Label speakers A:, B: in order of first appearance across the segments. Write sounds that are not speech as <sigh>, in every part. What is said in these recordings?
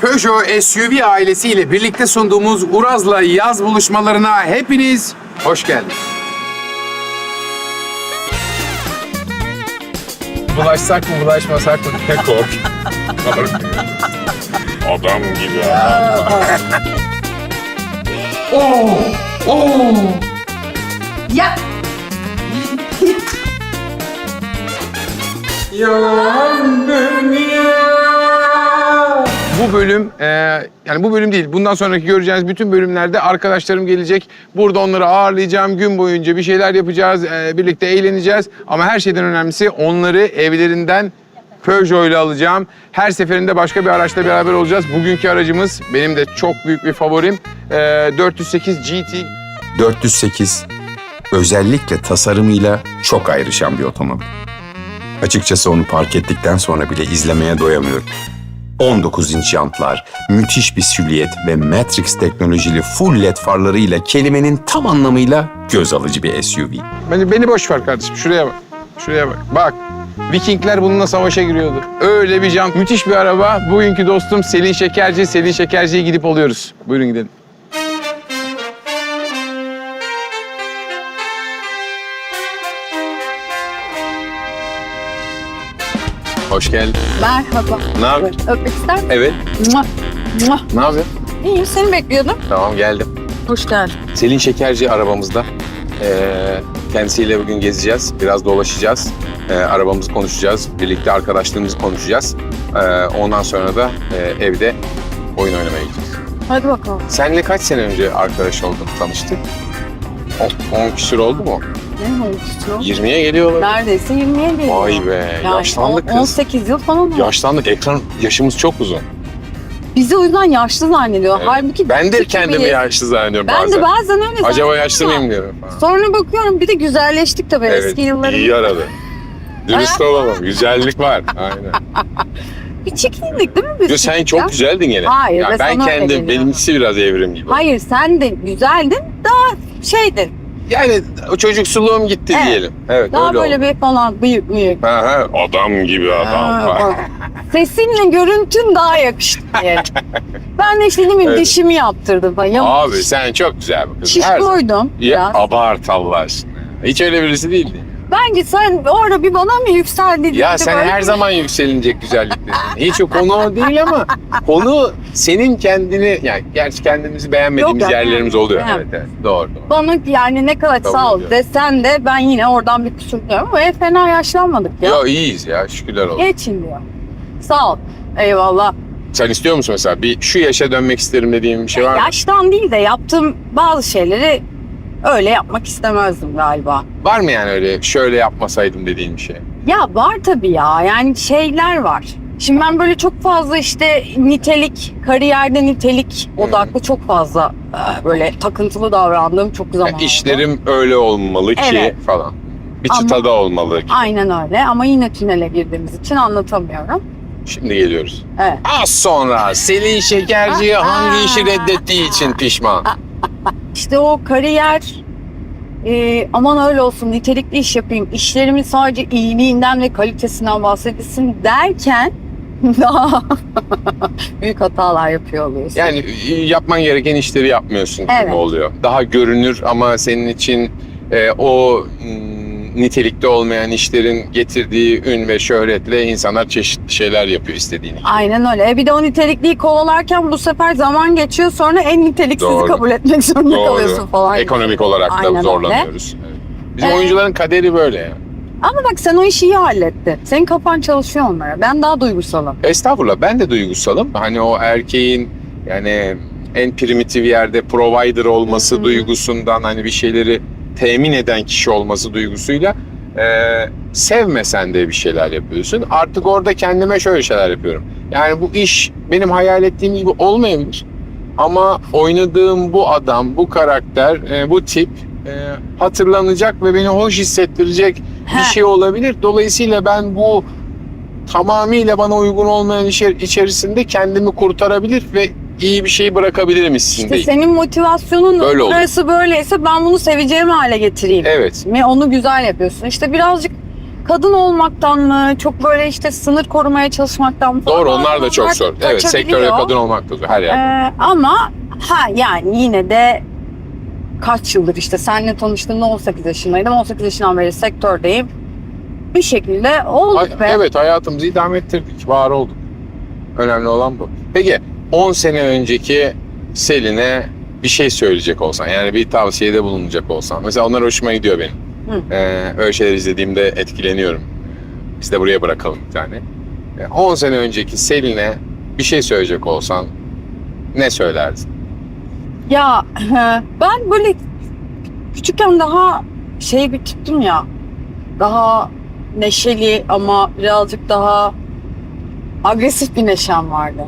A: Peugeot SUV ailesiyle birlikte sunduğumuz Uraz'la yaz buluşmalarına hepiniz hoş geldiniz. Bulaşsak mı bulaşmasak mı diye kork. Adam gibi Oo! Oo!
B: Ya
A: Yandım Bu bölüm, e, yani bu bölüm değil, bundan sonraki göreceğiniz bütün bölümlerde arkadaşlarım gelecek. Burada onları ağırlayacağım, gün boyunca bir şeyler yapacağız, e, birlikte eğleneceğiz. Ama her şeyden önemlisi onları evlerinden Peugeot ile alacağım. Her seferinde başka bir araçla beraber olacağız. Bugünkü aracımız benim de çok büyük bir favorim. E, 408 GT
C: 408 özellikle tasarımıyla çok ayrışan bir otomobil. Açıkçası onu park ettikten sonra bile izlemeye doyamıyorum. 19 inç jantlar, müthiş bir silüet ve Matrix teknolojili full led farlarıyla kelimenin tam anlamıyla göz alıcı bir SUV.
A: Beni, beni boş ver kardeşim. Şuraya bak. Şuraya bak. Bak. Vikingler bununla savaşa giriyordu. Öyle bir can. Müthiş bir araba. Bugünkü dostum Selin Şekerci. Selin Şekerci'ye gidip oluyoruz. Buyurun gidelim. Hoş geldin.
B: merhaba.
A: Ne haber?
B: Öpmek ister misin?
A: Evet.
B: Mua, mua.
A: Ne yapıyorsun?
B: İyiyim seni bekliyordum.
A: Tamam geldim.
B: Hoş geldin.
A: Selin Şekerci arabamızda. Ee, kendisiyle bugün gezeceğiz. Biraz dolaşacağız. Ee, arabamızı konuşacağız. Birlikte arkadaşlığımızı konuşacağız. Ee, ondan sonra da e, evde oyun oynamaya gideceğiz.
B: Hadi bakalım.
A: Seninle kaç sene önce arkadaş oldun, tanıştık? 10 küsur oldu mu?
B: Ne oldu istiyor?
A: 20'ye geliyorlar.
B: Neredeyse 20'ye geliyor.
A: Vay be, yaşlandık kız.
B: 18 yıl falan oldu.
A: Yaşlandık, ekran yaşımız çok uzun.
B: Bizi o yüzden yaşlı zannediyor.
A: Evet.
B: Halbuki
A: Ben de
B: küçük
A: kendimi
B: biriyiz.
A: yaşlı zannediyorum
B: Ben
A: bazen.
B: de bazen öyle
A: Acaba
B: zannediyorum
A: yaşlı
B: ama
A: mıyım diyorum. falan.
B: Sonra bakıyorum bir de güzelleştik tabii eski yıllarım.
A: iyi aradı. Dürüst olalım, güzellik var. Aynen. <laughs>
B: Bir çekindik değil mi biz?
A: Yo, sen
B: küçükken?
A: çok güzeldin gene.
B: Hayır,
A: ya
B: ve
A: ben
B: sana öyle
A: kendim,
B: geliyor.
A: benimkisi biraz evrim gibi.
B: Hayır sen de güzeldin daha şeydin.
A: Yani o çocuksuluğum gitti
B: Evet.
A: diyelim. Evet,
B: Daha
A: öyle
B: böyle
A: oldu.
B: bir falan büyük büyük.
A: Ha, ha, adam gibi adam.
B: Ha. Sesinle görüntün daha yakıştı diye. <laughs> ben de işte
A: Evet.
B: dişimi yaptırdım falan.
A: Abi sen çok güzel bir kızsın. Her zaman.
B: Şişkoydum
A: Ya,
B: biraz.
A: abart Allah aşkına. Hiç öyle birisi değildi.
B: Bence sen orada bir bana mı yükseldin?
A: Ya sen
B: böyle.
A: her zaman yükselinecek güzelliktesin. Hiç o konu o değil ama konu senin kendini yani gerçi kendimizi beğenmediğimiz
B: Yok
A: yerlerimiz oluyor.
B: beğen-
A: Evet, evet. Doğru doğru.
B: Bana yani ne kadar
A: Kabul
B: sağ ol
A: ediyorum.
B: desen de ben yine oradan bir kusur diyorum ama e, fena yaşlanmadık ya.
A: Ya iyiyiz ya şükürler olsun.
B: Geçin diyor. Sağ ol. Eyvallah.
A: Sen istiyor musun mesela bir şu yaşa dönmek isterim dediğin bir şey var mı?
B: Yaştan değil de yaptığım bazı şeyleri öyle yapmak istemezdim galiba.
A: Var mı yani öyle şöyle yapmasaydım dediğin bir şey?
B: Ya var tabii ya. Yani şeyler var. Şimdi ben böyle çok fazla işte nitelik, kariyerde nitelik
A: Hmm.
B: odaklı çok fazla e, böyle takıntılı davrandığım çok zaman
A: Ya
B: oldu.
A: işlerim öyle olmalı ki
B: Evet.
A: falan. Bir
B: Ama-
A: çıtada olmalı ki.
B: Aynen öyle ama yine tünele girdiğimiz için anlatamıyorum.
A: Şimdi geliyoruz.
B: Evet.
A: Az sonra Selin Şekerci
B: Aa. <laughs>
A: hangi işi reddettiği için pişman.
B: İşte o kariyer e, aman öyle olsun nitelikli iş yapayım, işlerimin sadece iyiliğinden ve kalitesinden bahsedilsin derken <laughs> daha büyük hatalar yapıyor oluyorsun.
A: Yani e, yapman gereken işleri yapmıyorsun gibi
B: Evet.
A: oluyor. Daha görünür ama senin için e, o nitelikte olmayan işlerin getirdiği ün ve şöhretle insanlar çeşitli şeyler yapıyor istediğini.
B: Aynen öyle. E bir de o nitelikliyi kovalarken bu sefer zaman geçiyor sonra en niteliksizi
A: Doğru.
B: kabul etmek zorunda kalıyorsun falan.
A: Ekonomik olarak
B: Aynen
A: da
B: öyle.
A: zorlanıyoruz. Evet. Bizim
B: Ee,
A: oyuncuların kaderi böyle ya.
B: Ama bak sen o işi iyi hallettin. Senin kafan çalışıyor onlara. Ben daha duygusalım.
A: Estağfurullah ben de duygusalım. Hani o erkeğin yani en primitif yerde provider olması
B: hı.
A: duygusundan hani bir şeyleri temin eden kişi olması duygusuyla e, sevmesen de bir şeyler yapıyorsun. Artık orada kendime şöyle şeyler yapıyorum. Yani bu iş benim hayal ettiğim gibi olmayabilir. Ama oynadığım bu adam, bu karakter, e, bu tip e, hatırlanacak ve beni hoş hissettirecek bir
B: He.
A: şey olabilir. Dolayısıyla ben bu tamamıyla bana uygun olmayan işler içerisinde kendimi kurtarabilir ve iyi bir şey bırakabilirim
B: İşte
A: hissindeyim.
B: senin motivasyonun
A: Böyle
B: orası böyleyse ben bunu seveceğim hale getireyim.
A: Evet.
B: Ve onu güzel yapıyorsun. İşte birazcık kadın olmaktan mı, çok böyle işte sınır korumaya çalışmaktan mı falan.
A: Doğru onlar da çok zor. Evet sektörde kadın olmak da zor her yerde.
B: Ee, ama ha yani yine de kaç yıldır işte seninle tanıştığımda 18 yaşındaydım. 18 yaşından beri sektördeyim. Bir şekilde olduk
A: Hay-
B: be.
A: Evet hayatımızı idame ettirdik. Var olduk. Önemli olan bu. Peki 10 sene önceki Selin'e bir şey söyleyecek olsan yani bir tavsiyede bulunacak olsan. Mesela onlar hoşuma gidiyor benim.
B: Hı.
A: Ee, öyle şeyler izlediğimde etkileniyorum. Biz de buraya bırakalım bir tane. Ee, 10 sene önceki Selin'e bir şey söyleyecek olsan ne söylerdin?
B: Ya ben böyle küçükken daha şey bir tiptim ya. Daha neşeli ama birazcık daha agresif bir neşem vardı.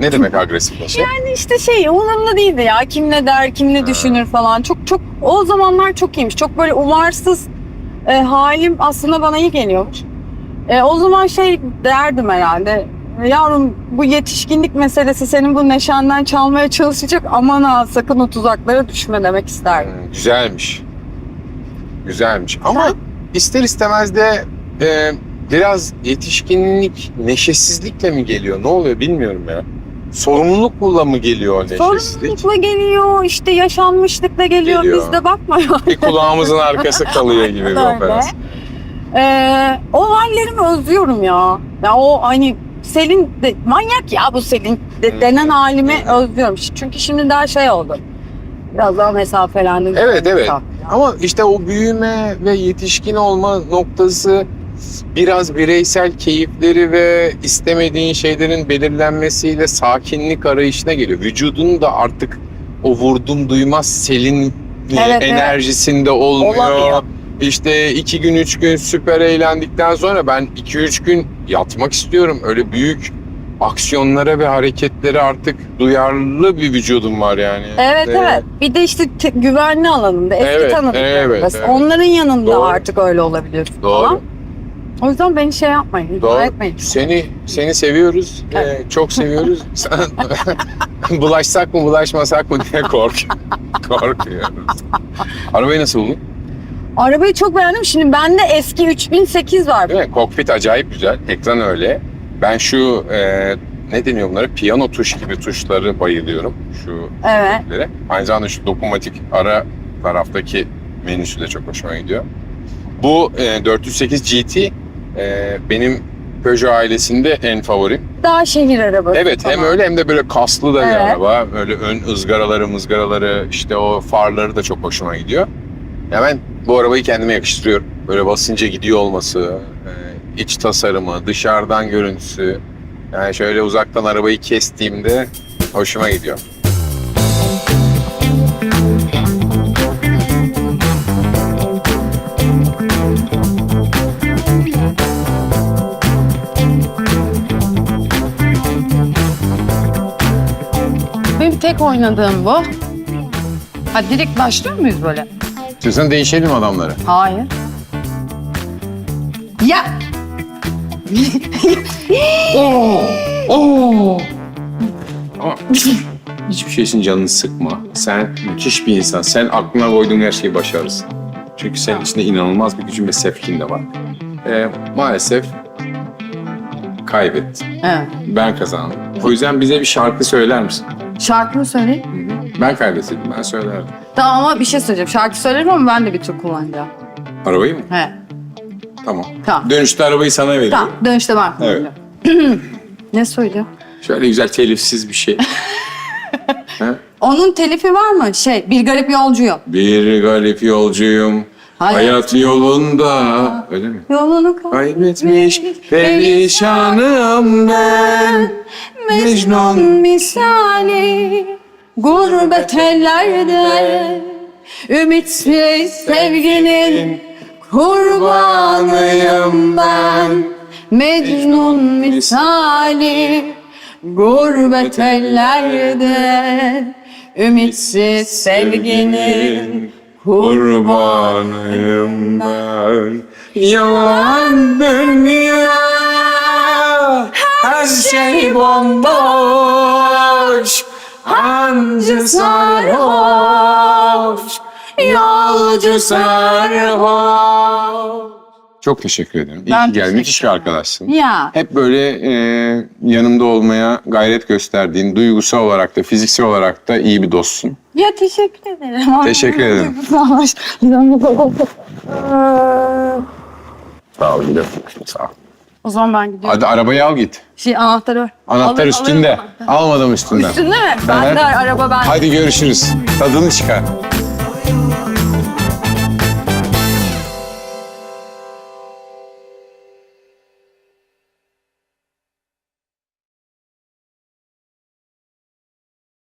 A: Ne demek agresif bir şey?
B: Yani işte şey umurumda değildi ya. Kim ne der, kim ne düşünür falan. Çok çok o zamanlar çok iyiymiş. Çok böyle umarsız e, halim aslında bana iyi geliyormuş. E, o zaman şey derdim herhalde. Yavrum bu yetişkinlik meselesi senin bu neşenden çalmaya çalışacak. Aman ha sakın o tuzaklara düşme demek isterdim.
A: Hmm, Güzelmiş. Güzelmiş. Ama
B: Sen-
A: ister istemez de e, biraz yetişkinlik neşesizlikle mi geliyor? Ne oluyor bilmiyorum ya. Sorumlulukla mı geliyor neşesizlik?
B: Sorumlulukla geliyor, işte yaşanmışlıkla geliyor.
A: Geliyor.
B: Bizde bakmıyor.
A: Bir kulağımızın arkası kalıyor gibi bir operasyon.
B: Ee, o hallerimi özlüyorum ya. Ya o hani Selin de, manyak ya bu Selin de, denen halimi
A: Hı.
B: özlüyorum. Çünkü şimdi daha şey oldu. Biraz daha mesafelendim.
A: Evet, evet. Ama işte o büyüme ve yetişkin olma noktası biraz bireysel keyifleri ve istemediğin şeylerin belirlenmesiyle sakinlik arayışına geliyor. Vücudun da artık o vurdum duymaz selin
B: Evet, evet.
A: enerjisinde olmuyor.
B: Olamıyor.
A: İşte iki gün, üç gün süper eğlendikten sonra ben iki, üç gün yatmak istiyorum. Öyle büyük aksiyonlara ve hareketlere artık duyarlı bir vücudum var yani.
B: Evet
A: Ee,
B: evet. Bir de işte te- güvenli alanında eski
A: Evet,
B: tanıdıklarımız.
A: evet, evet.
B: Onların yanında
A: Doğru.
B: artık öyle olabiliyoruz
A: Doğru.
B: falan. O yüzden beni şey yapmayın.
A: Doğru.
B: Etmeyin.
A: Seni seni seviyoruz.
B: Evet.
A: Ee, çok seviyoruz. <laughs> Sen <laughs> bulaşsak mı bulaşmasak mı diye kork korkuyoruz. Arabayı nasıl buldun?
B: Arabayı çok beğendim. Şimdi bende eski 3008 var.
A: Değil mi? Kokpit acayip güzel. Ekran öyle. Ben şu e, ne deniyor bunlara? Piyano tuş gibi tuşları bayılıyorum. Şu
B: Evet.
A: tuşlara. Aynı zamanda şu dokunmatik ara taraftaki menüsü de çok hoşuma gidiyor. Bu e, 408 GT e, benim Peugeot ailesinde en favorim.
B: Daha şehir arabası.
A: Evet hem
B: falan.
A: öyle hem de böyle kaslı da bir
B: Evet.
A: araba. Böyle ön ızgaraları mızgaraları işte o farları da çok hoşuma gidiyor. Ya ben bu arabayı kendime yakıştırıyorum. Böyle basınca gidiyor olması, e, iç tasarımı, dışarıdan görüntüsü. Yani şöyle uzaktan arabayı kestiğimde hoşuma gidiyor.
B: Tek oynadığım bu. Ha direkt başlıyor muyuz böyle?
A: İstiyorsan değişelim adamları.
B: Hayır. Ya <laughs>
A: Ama hiçbir şey için canını sıkma. Sen müthiş bir insan. Sen aklına koyduğun her şeyi başarırsın. Çünkü senin içinde inanılmaz bir gücün ve sefkin de var. Ee, maalesef kaybettin.
B: Evet.
A: Ben kazandım. O yüzden bize bir şarkı söyler misin?
B: Şarkımı söyleyeyim.
A: Ben kaybetseydim ben söylerdim.
B: Tamam ama bir şey söyleyeceğim. Şarkı söylerim ama ben de bir tur kullanacağım.
A: Arabayı mı?
B: He.
A: Tamam.
B: Tamam.
A: Dönüşte arabayı sana veriyorum.
B: Tamam. Dönüşte ben kullanacağım. <clears throat> ne söylüyor?
A: Şöyle güzel telifsiz bir şey. <laughs>
B: Onun telifi var mı? Şey, bir garip yolcuyum.
A: Bir garip yolcuyum.
B: Hayat-
A: Hayat yolunda. Öyle mi?
B: Yolunu
A: Kaybetmiş perişanım ben. Mecnun.
B: misali gurbet ellerde ümitsiz sevginin kurbanıyım ben Mecnun misali gurbet ellerde ümitsiz sevginin
A: kurbanıyım ben. Yalan dünya, her şey bomboş. Hancı sarhoş, yolcu sarhoş. Çok teşekkür ederim. İyi
B: Ben
A: ki geldin.
B: teşekkür
A: Müthiş bir arkadaşsın.
B: Ya.
A: Hep böyle e, yanımda olmaya gayret gösterdiğin, duygusal olarak da fiziksel olarak da iyi bir dostsun.
B: Ya teşekkür ederim.
A: Teşekkür ederim. Sağ ol Gülüm. Sağ ol.
B: O zaman ben gidiyorum.
A: Hadi arabayı al git.
B: Şey anahtarı.
A: Anahtar
B: Alır-
A: üstünde.
B: alırım.
A: Almadım üstünden.
B: Üstünde mi? Ben de araba ben.
A: Hadi görüşürüz. Tadını çıkar.